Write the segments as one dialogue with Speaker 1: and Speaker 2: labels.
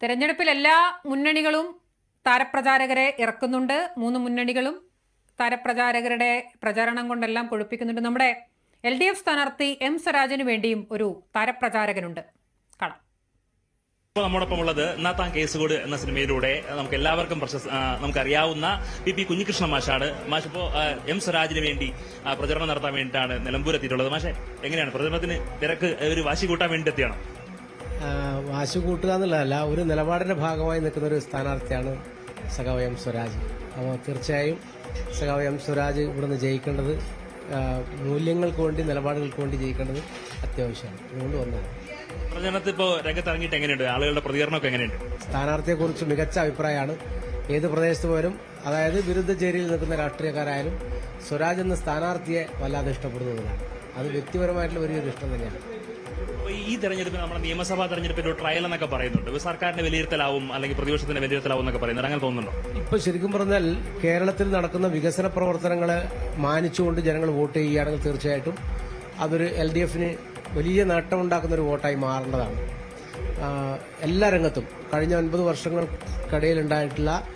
Speaker 1: തെരഞ്ഞെടുപ്പിൽ എല്ലാ മുന്നണികളും താരപ്രചാരകരെ ഇറക്കുന്നുണ്ട്. മൂന്ന് മുന്നണികളും താരപ്രചാരകരുടെ പ്രചാരണം കൊണ്ടെല്ലാം കൊഴുപ്പിക്കുന്നുണ്ട്. നമ്മുടെ എൽ ഡി എഫ് സ്ഥാനാർത്ഥി എം സ്വരാജിന് വേണ്ടിയും ഒരു താരപ്രചാരകനുണ്ട്. കാണാം
Speaker 2: ഇപ്പോൾ നമ്മോടൊപ്പം ഉള്ളത് നാത്താൻ കേസുകോട് എന്ന സിനിമയിലൂടെ നമുക്ക് എല്ലാവർക്കും പ്രശസ്ത ആ, നമുക്കറിയാവുന്ന പി പി കുഞ്ഞികൃഷ്ണ മാഷാണ്. മാഷ് ഇപ്പോൾ എം സ്വരാജിന് വേണ്ടി പ്രചരണം നടത്താൻ വേണ്ടിയിട്ടാണ് നിലമ്പൂർ എത്തിയിട്ടുള്ളത്. മാഷെ എങ്ങനെയാണ്? പ്രചരണത്തിന് തിരക്ക് ഒരു വാശി കൂട്ടാൻ വേണ്ടി എത്തിയാണോ
Speaker 3: വാശി കൂട്ടുക എന്നുള്ളതല്ല ഒരു നിലപാടിന്റെ ഭാഗമായി നിൽക്കുന്ന ഒരു സ്ഥാനാർത്ഥിയാണ് സഖാവ് എം സ്വരാജ്. അപ്പോൾ തീർച്ചയായും സഖാവ് എം സ്വരാജ് ഇവിടുന്ന് ജയിക്കേണ്ടത് മൂല്യങ്ങൾക്ക് വേണ്ടി നിലപാടുകൾക്ക് വേണ്ടി ജയിക്കേണ്ടത് അത്യാവശ്യമാണ്. അതുകൊണ്ട് വന്നതാണ്.
Speaker 2: പ്രചരണത്തിൽ ഇപ്പോൾ രംഗത്തിറങ്ങിയിട്ട് എങ്ങനെയുണ്ട്? ആളുകളുടെ പ്രതികരണമൊക്കെ എങ്ങനെയുണ്ട്?
Speaker 3: സ്ഥാനാർത്ഥിയെക്കുറിച്ച് മികച്ച അഭിപ്രായമാണ്. ഏത് പ്രദേശത്ത് പോലും അതായത് വിരുദ്ധ ചേരിയിൽ നിൽക്കുന്ന രാഷ്ട്രീയക്കാരായാലും സ്വരാജ് എന്ന സ്ഥാനാർത്ഥിയെ വല്ലാതെ ഇഷ്ടപ്പെടുന്നതിനാണ്. അത് വ്യക്തിപരമായിട്ടുള്ള വലിയൊരു ഇഷ്ടം തന്നെയാണ്.
Speaker 2: ഈ തെരഞ്ഞെടുപ്പിൽ നമ്മുടെ നിയമസഭാ തെരഞ്ഞെടുപ്പിന്റെ ട്രയൽ എന്നൊക്കെ പറയുന്നുണ്ട്. സർക്കാരിന്റെ വിലയിരുത്തലാവും അല്ലെങ്കിൽ പ്രതിപക്ഷത്തിന്റെ വിലയിരുത്തലാവും എന്നൊക്കെ പറയുന്നുണ്ട്. അങ്ങനെ തോന്നുന്നുണ്ടോ?
Speaker 3: ഇപ്പൊ ശരിക്കും പറഞ്ഞാൽ കേരളത്തിൽ നടക്കുന്ന വികസന പ്രവർത്തനങ്ങളെ മാനിച്ചുകൊണ്ട് ജനങ്ങൾ വോട്ട് ചെയ്യുകയാണെങ്കിൽ തീർച്ചയായിട്ടും അതൊരു എൽ ഡി എഫിന് വലിയ നേട്ടമുണ്ടാക്കുന്ന ഒരു വോട്ടായി മാറേണ്ടതാണ്. എല്ലാ രംഗത്തും കഴിഞ്ഞ ഒൻപത് വർഷങ്ങൾക്കിടയിൽ ഉണ്ടായിട്ടുള്ള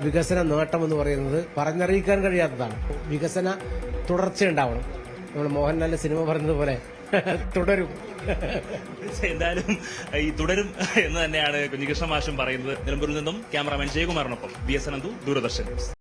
Speaker 3: വികസന നേട്ടം എന്ന് പറയുന്നത് പറഞ്ഞറിയിക്കാൻ കഴിയാത്തതാണ്. വികസന തുടർച്ചയുണ്ടാവണം. നമ്മൾ മോഹൻലാലിന്റെ സിനിമ പറഞ്ഞതുപോലെ തുടരും.
Speaker 2: എന്തായാലും ഈ തുടരും എന്ന് തന്നെയാണ് കുഞ്ഞികൃഷ്ണ മാഷും പറയുന്നത്. നിലമ്പൂരിൽ നിന്നും ക്യാമറാമാൻ ജയകുമാറിനൊപ്പം ബി എസ് അനന്തു ദൂരദർശൻ